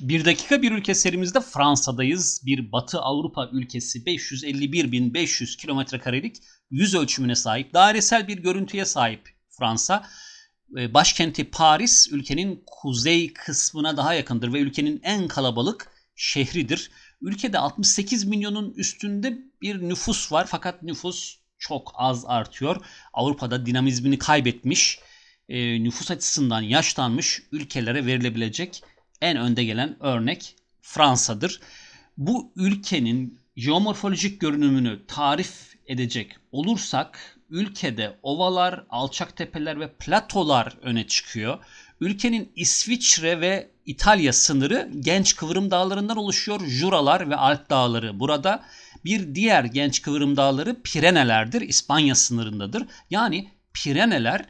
Bir dakika bir ülke serimizde Fransa'dayız. Bir Batı Avrupa ülkesi 551.500 kilometre karelik yüz ölçümüne sahip, dairesel bir görüntüye sahip Fransa. Ee, Başkenti Paris ülkenin kuzey kısmına daha yakındır ve ülkenin en kalabalık şehridir. Ülkede 68 milyonun üstünde bir nüfus var fakat nüfus çok az artıyor. Avrupa'da dinamizmini kaybetmiş, e, nüfus açısından yaşlanmış ülkelere verilebilecek en önde gelen örnek Fransa'dır. Bu ülkenin jeomorfolojik görünümünü tarif edecek olursak ülkede ovalar, alçak tepeler ve platolar öne çıkıyor. Ülkenin İsviçre ve İtalya sınırı genç kıvrım dağlarından oluşuyor. Juralar ve Alp dağları burada. Bir diğer genç kıvrım dağları Pirenelerdir. İspanya sınırındadır. Yani Pireneler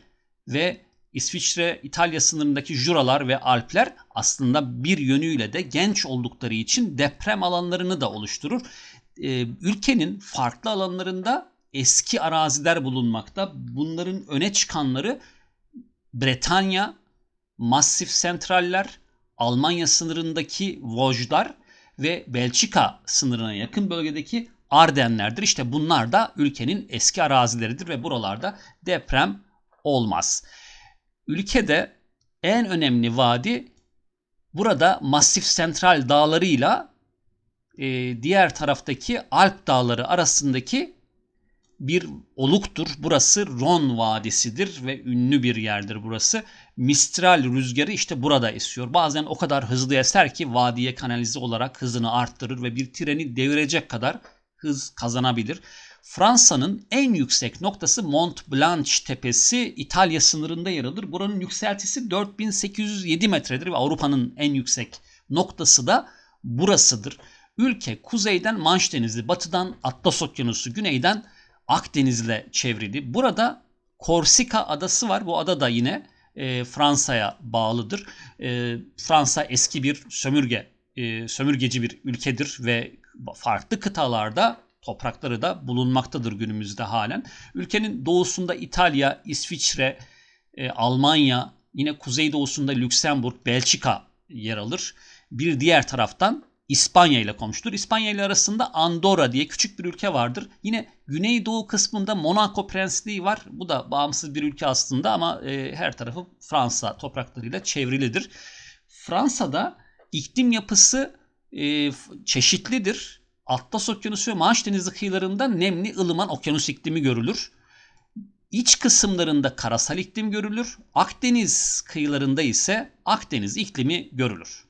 ve İsviçre, İtalya sınırındaki Juralar ve Alpler aslında bir yönüyle de genç oldukları için deprem alanlarını da oluşturur. Ee, ülkenin farklı alanlarında eski araziler bulunmakta. Bunların öne çıkanları Bretanya, Massif Sentraller, Almanya sınırındaki Vosges ve Belçika sınırına yakın bölgedeki Ardenler'dir. İşte bunlar da ülkenin eski arazileridir ve buralarda deprem olmaz. Ülkede en önemli vadi burada Massif Sentral dağlarıyla e, diğer taraftaki Alp dağları arasındaki bir oluktur. Burası Ron Vadisi'dir ve ünlü bir yerdir burası. Mistral rüzgarı işte burada esiyor. Bazen o kadar hızlı eser ki vadiye kanalize olarak hızını arttırır ve bir treni devirecek kadar hız kazanabilir. Fransa'nın en yüksek noktası Mont Blanc tepesi İtalya sınırında yer alır. Buranın yükseltisi 4807 metredir ve Avrupa'nın en yüksek noktası da burasıdır. Ülke kuzeyden Manş Denizi, batıdan Atlas Okyanusu, güneyden Akdeniz'le çevrili. Burada Korsika adası var. Bu ada da yine e, Fransa'ya bağlıdır. E, Fransa eski bir sömürge, e, sömürgeci bir ülkedir ve farklı kıtalarda toprakları da bulunmaktadır günümüzde halen. Ülkenin doğusunda İtalya, İsviçre, e, Almanya, yine kuzeydoğusunda Lüksemburg, Belçika yer alır. Bir diğer taraftan İspanya ile komşudur. İspanya ile arasında Andorra diye küçük bir ülke vardır. Yine güneydoğu kısmında Monaco Prensliği var. Bu da bağımsız bir ülke aslında ama e, her tarafı Fransa topraklarıyla çevrilidir. Fransa'da iklim yapısı e, çeşitlidir. Atlas Okyanusu ve Manş Denizi kıyılarında nemli ılıman okyanus iklimi görülür. İç kısımlarında karasal iklim görülür. Akdeniz kıyılarında ise Akdeniz iklimi görülür.